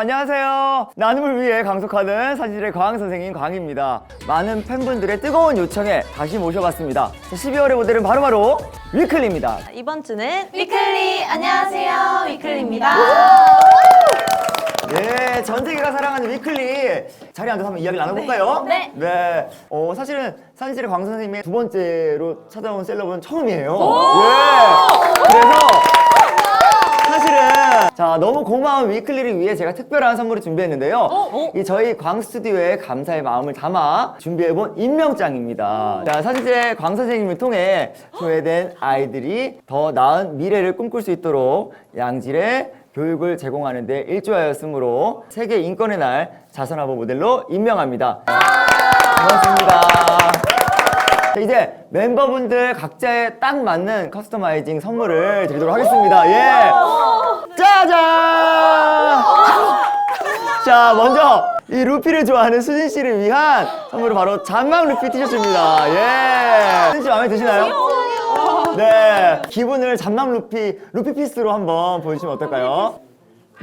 안녕하세요. 나눔을 위해 강속하는 사진의 광 선생님 광입니다. 많은 팬분들의 뜨거운 요청에 다시 모셔봤습니다. 12월의 모델은 바로바로 위클리입니다. 이번 주는 위클리 안녕하세요 위클리입니다. 예, 전 세계가 사랑하는 위클리 자리에 앉아서 한번 이야기 나눠볼까요? 네. 네. 어, 사실은 산실의 광 선생님의 두 번째로 찾아온 셀럽은 처음이에요. 예. 그래서 자 너무 고마운 위클리를 위해 제가 특별한 선물을 준비했는데요. 이 저희 광 스튜디오에 감사의 마음을 담아 준비해본 임명장입니다. 자 사실제 광 선생님을 통해 소외된 아이들이 더 나은 미래를 꿈꿀 수 있도록 양질의 교육을 제공하는 데 일조하였으므로 세계 인권의 날 자선화보 모델로 임명합니다. 고맙습니다. 자, 이제 멤버분들 각자에 딱 맞는 커스터마이징 선물을 드리도록 하겠습니다. 예. 짜잔! 자, 먼저 이 루피를 좋아하는 수진 씨를 위한 선물은 바로 잔망 루피 티셔츠입니다. 예. 수진 씨 마음에 드시나요? 네. 기분을 잔망 루피, 루피 피스로 한번 보여주시면 어떨까요?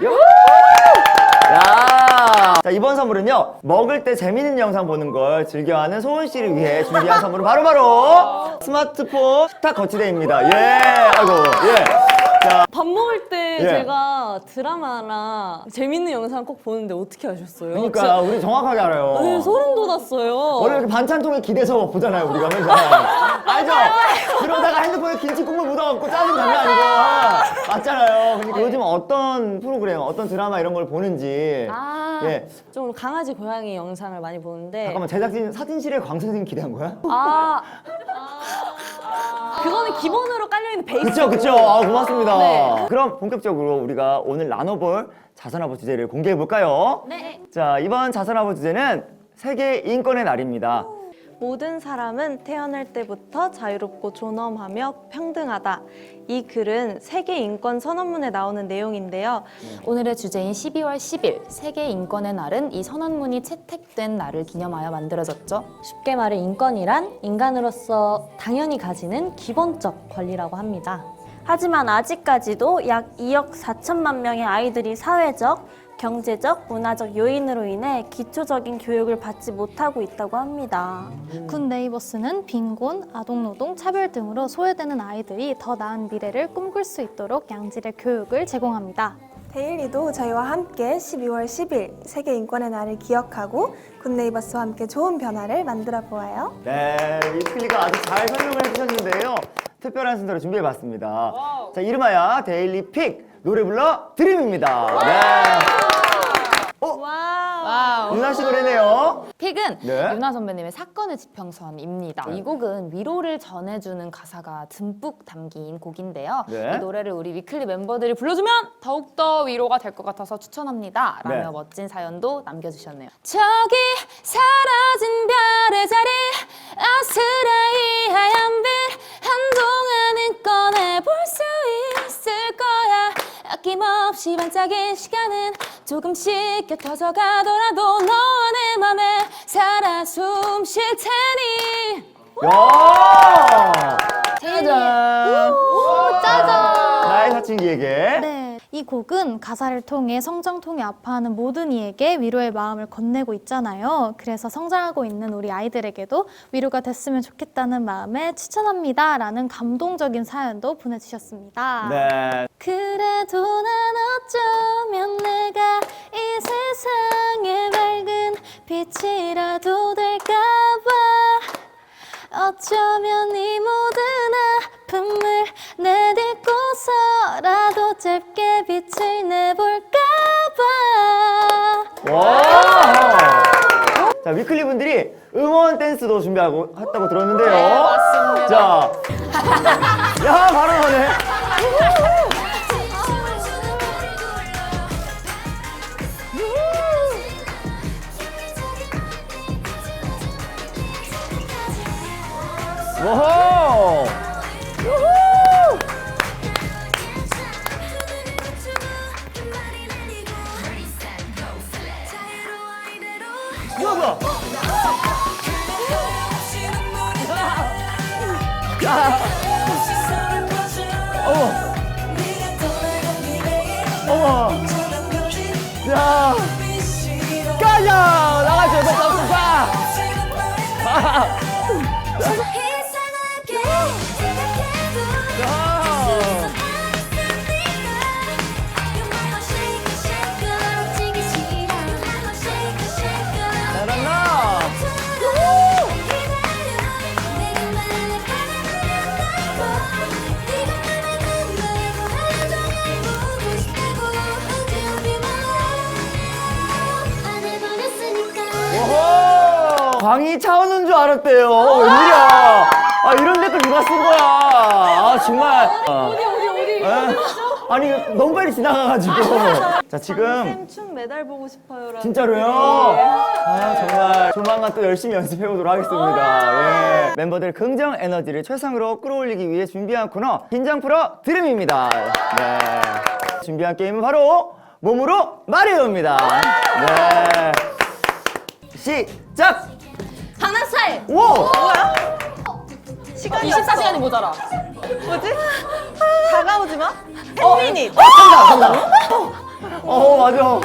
요! 야! 자, 이번 선물은요, 먹을 때 재밌는 영상 보는 걸 즐겨하는 소은 씨를 위해 준비한 선물은 바로바로 스마트폰 식탁 거치대입니다. 예! 아이고, 예. 자, 밥 먹을 때 예. 제가 드라마나 재밌는 영상 꼭 보는데 어떻게 아셨어요? 그러니까 우리 정확하게 알아요. 네, 소름 돋았어요. 원래 이렇게 반찬통에 기대서 보잖아요, 우리가 맨날. 알죠? 그러다가 핸드폰에 김치 국물 묻어갖고 짜증 장난 아니고. 맞잖아요. 그러니까 요즘 어떤 프로그램, 어떤 드라마 이런 걸 보는지. 아, 예. 좀 강아지 고양이 영상을 많이 보는데 잠깐만, 제작진 사진실에 광 선생님 기대한 거야? 아, 그거는 기본으로 깔려있는 베이스. 그쵸, 그쵸. 아, 고맙습니다. 네. 그럼 본격적으로 우리가 오늘 나눠볼 자선화보 주제를 공개해볼까요? 네. 자, 이번 자선화보 주제는 세계 인권의 날입니다. 모든 사람은 태어날 때부터 자유롭고 존엄하며 평등하다. 이 글은 세계 인권 선언문에 나오는 내용인데요. 오늘의 주제인 12월 10일 세계 인권의 날은 이 선언문이 채택된 날을 기념하여 만들어졌죠. 쉽게 말해 인권이란 인간으로서 당연히 가지는 기본적 권리라고 합니다. 하지만 아직까지도 약 2억 4천만 명의 아이들이 사회적, 경제적, 문화적 요인으로 인해 기초적인 교육을 받지 못하고 있다고 합니다. 군 네이버스는 빈곤, 아동노동, 차별 등으로 소외되는 아이들이 더 나은 미래를 꿈꿀 수 있도록 양질의 교육을 제공합니다. 데일리도 저희와 함께 12월 10일 세계 인권의 날을 기억하고 굿네이버스와 함께 좋은 변화를 만들어 보아요. 네, 위클리가 아주 잘 설명을 해주셨는데요. 특별한 순서를 준비해봤습니다. 자, 이름하여 데일리 픽 노래 불러 드림입니다. 네. 어? 와우. 유나 씨 노래네요. 픽은 네. 윤아 선배님의 사건의 지평선입니다. 이 곡은 위로를 전해주는 가사가 듬뿍 담긴 곡인데요. 네. 이 노래를 우리 위클리 멤버들이 불러주면 더욱더 위로가 될 것 같아서 추천합니다. 라며 네. 멋진 사연도 남겨주셨네요. 저기 사라진 별의 자리 아스라이 하얀 빛 한동안은 꺼내볼 수 있을 거야 아낌없이 반짝인 시간은 조금씩 곁어져 가더라도 너와 내 맘에 살아 숨 쉴 테니 야! 짜잔! 짜잔! 나의 사춘기에게. 네, 이 곡은 가사를 통해 성장통에 아파하는 모든 이에게 위로의 마음을 건네고 있잖아요. 그래서 성장하고 있는 우리 아이들에게도 위로가 됐으면 좋겠다는 마음에 추천합니다. 라는 감동적인 사연도 보내주셨습니다. 네. 그래도 난 어쩌면 내가 이 세상의 밝은 빛이라도 될까봐 어쩌면 이 모든 아픔을 짧게 빛을 내볼까봐 와! 자, 위클리 분들이 응원 댄스도 준비하고 했다고 들었는데요. 네, 맞습니다. 자. 야, 바로 나네. 오호! 이거 봐! 야! 어머! 어머! 자, 가자! 빡빡빡! 이 광희 차오는 줄 알았대요. 웬일이야? 아, 이런 댓글 누가 쓴 거야? 아, 정말. 어디, 어디, 어디? 아니, 너무 빨리 지나가가지고. 자, 지금. 쌤춤 메달 보고 싶어요라는 진짜로요? 아, 정말 조만간 또 열심히 연습해 보도록 하겠습니다. 예. 멤버들 긍정 에너지를 최상으로 끌어올리기 위해 준비한 코너 긴장 풀어 드림입니다. 네. 준비한 게임은 바로 몸으로 말해요입니다. 네. 시작! 하나 살! 오! 24시간이 모자라. 뭐지? 다가오지 마? 햇미닛 어, 맞아.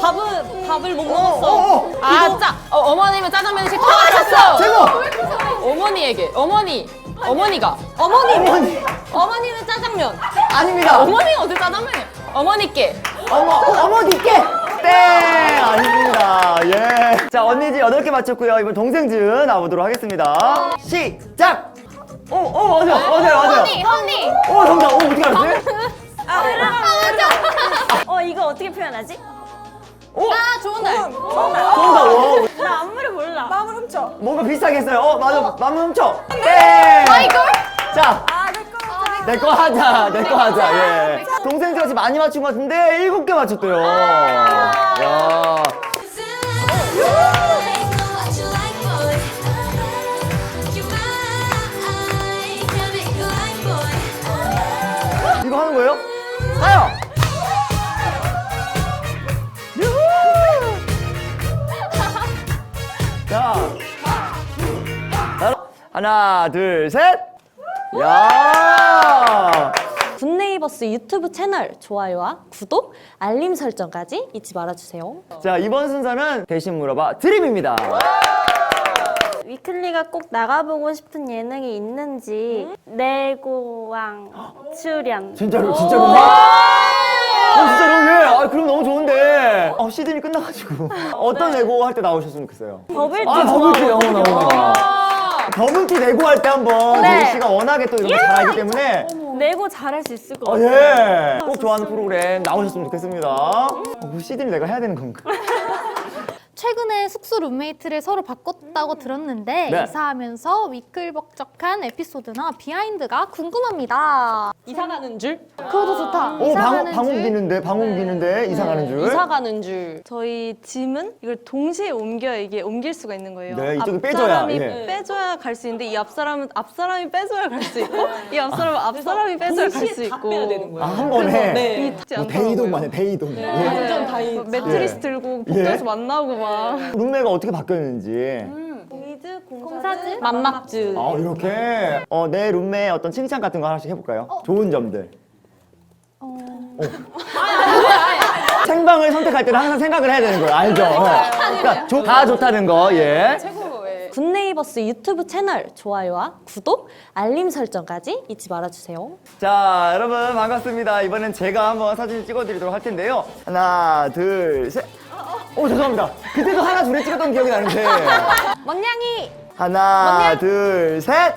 밥은 밥을 못 어, 먹었어. 어. 아, 짜! 어, 어머님은 짜장면 시켜 하셨어. 제목! 어머니에게 어머니 어머니가 어머니! 어머니! 어머니는 짜장면. 아닙니다. 어머니가 어디 짜장면? 어머니께 어머, 어머니께! 땡! 아닙니다. 예. 자, 언니즈 8개 맞췄고요. 이번 동생즈 나오도록 하겠습니다. 시작! 어, 어, 맞아. 맞아요, 맞아요. 언니 언니. 어, 정답. 어, 어떻게 알았지? 어, 이거 어떻게 표현하지? 어, 아 좋은 날. 정답. 어, 나 안무를 몰라. 마음을 훔쳐. 뭔가 비슷하게 했어요. 어, 맞아. 맘 훔쳐. 땡! 자, 아, 내 거. 내 거 하자. 내 거 하자. 예. 동생즈가 지금 많이 맞춘 것 같은데, 7개 맞췄대요. 야. 이거 하는 거예요? 가요! 자. 하나, 둘, 셋! 야! 굿네이버스 유튜브 채널 좋아요와 구독, 알림 설정까지 잊지 말아주세요. 자, 이번 순서는 대신 물어봐 드림입니다. 위클리가 꼭 나가보고 싶은 예능이 있는지 내고왕 출연. 진짜로, 진짜로. 어, 진짜로, 예. 아, 그럼 너무 좋은데. 어, 시즌이 끝나가지고. 어떤 레고 할 때 나오셨으면 좋겠어요? 버블티 아, 버블티 너무 너무 버블티 레고 할 때 한번 네. 제이 씨가 워낙에 또 이런 거 잘하기 때문에 내고 잘할 수 있을 것 어, 같아요. 예. 꼭 좋아하는 프로그램 나오셨으면 좋겠습니다. 어, 그 시즌을 내가 해야 되는 건가? 최근에 숙소 룸메이트를 서로 바꿨다고 들었는데 네. 이사하면서 위클벅적한 에피소드나 비하인드가 궁금합니다. 이사 가는 줄? 그것도 좋다. 오, 이사 방, 가는 방송 줄. 비는데, 방송 비는데, 이사 가는 줄. 이사 가는 줄. 저희 짐은 이걸 동시에 옮겨야 이게 옮길 수가 있는 거예요. 네, 이쪽이 앞 빼줘야, 사람이 예. 빼줘야 갈 수 있는데 이 앞 사람은 앞 사람이 빼줘야 갈 수 있고 이 앞 사람은 앞 사람이 빼줘야 갈 수 있고. 빼야 되는 거예요. 아, 한 번에. 이 닿지 뭐 않더라고요. 대이동 만 해, 대이동. 예. 완전 다 이. 매트리스 예. 들고 복도에서 만나고 막. 룸메가 어떻게 바뀌었는지. 공이즈 공사즈? 맘막즈. 아, 이렇게. 어, 내 룸메의 어떤 칭찬 같은 거 하나씩 해볼까요? 좋은 점들. 어. 생방을 선택할 때는 항상 생각을 해야 되는 거예요. 알죠? 그러니까 좋- 다 좋다는 거, 예. 굿네이버스 유튜브 채널 좋아요와 구독, 알림 설정까지 잊지 말아주세요. 자, 여러분 반갑습니다. 이번엔 제가 한번 사진 찍어드리도록 할 텐데요. 하나, 둘, 셋. 오, 죄송합니다. 그때도 하나, 둘에 찍었던 기억이 나는데. 멍냥이. 하나, 둘, 셋.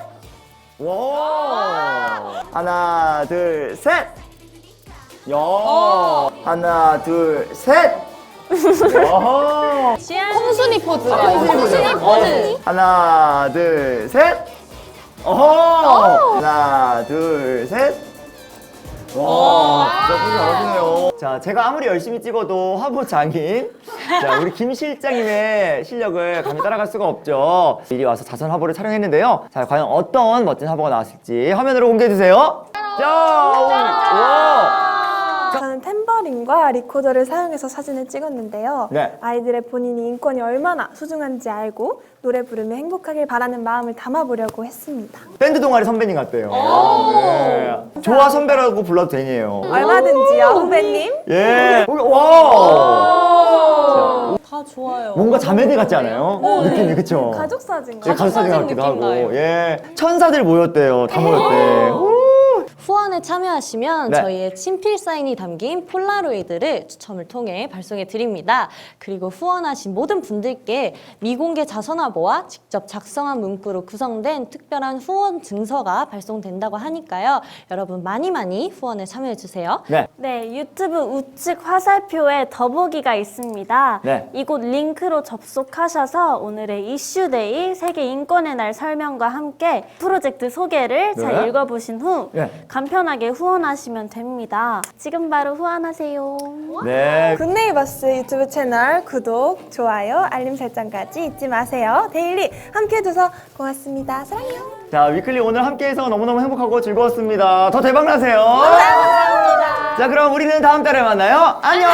와. 하나, 둘, 셋. 야. 하나, 둘, 셋. 야. 콩순이 포즈가 콩순이 포즈. 하나, 둘, 셋. 어허. 하나, 둘, 셋. 와, 진짜 포즈 잘하시네요. 자, 제가 아무리 열심히 찍어도 화보 장인. 자, 우리 김 실장님의 실력을 감히 따라갈 수가 없죠. 미리 와서 자선 화보를 촬영했는데요. 자, 과연 어떤 멋진 화보가 나왔을지 화면으로 공개해 주세요. 자, 와. 템버린과 리코더를 사용해서 사진을 찍었는데요. 네. 아이들의 본인이 인권이 얼마나 소중한지 알고 노래 부르며 행복하길 바라는 마음을 담아보려고 했습니다. 밴드 동아리 선배님 같대요. 네. 좋아 선배라고 불러도 되니에요. 얼마든지요, 후배님. 예. 와. 뭔가 자매들 같지 않아요? 느낌이 그쵸? 가족 사진 예, 같아요. 가족 사진 같기도 하고 나요. 예 천사들 모였대요 다 모였대 오. 후원에 참여하시면 네. 저희의 친필 사인이 담긴 폴라로이드를 추첨을 통해 발송해 드립니다. 그리고 후원하신 모든 분들께 미공개 자선화보와 직접 작성한 문구로 구성된 특별한 후원 증서가 발송된다고 하니까요. 여러분 많이 많이 후원에 참여해 주세요. 네 네, 유튜브 우측 화살표에 더보기가 있습니다. 네. 이곳 링크로 접속하셔서 오늘의 이슈데이 세계 인권의 날 설명과 함께 프로젝트 소개를 잘 네. 읽어보신 후 네. 간편 하게 후원하시면 됩니다. 지금 바로 후원하세요. 네. 굿네이버스 유튜브 채널 구독, 좋아요, 알림 설정까지 잊지 마세요. 데일리 함께 해줘서 고맙습니다. 사랑해요. 자 위클리 오늘 함께해서 너무너무 행복하고 즐거웠습니다 더 대박나세요 감사합니다 자 그럼 우리는 다음 달에 만나요 안녕.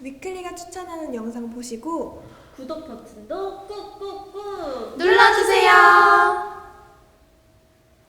위클리가 추천하는 영상 보시고 구독 버튼도 꾹꾹꾹 눌러주세요.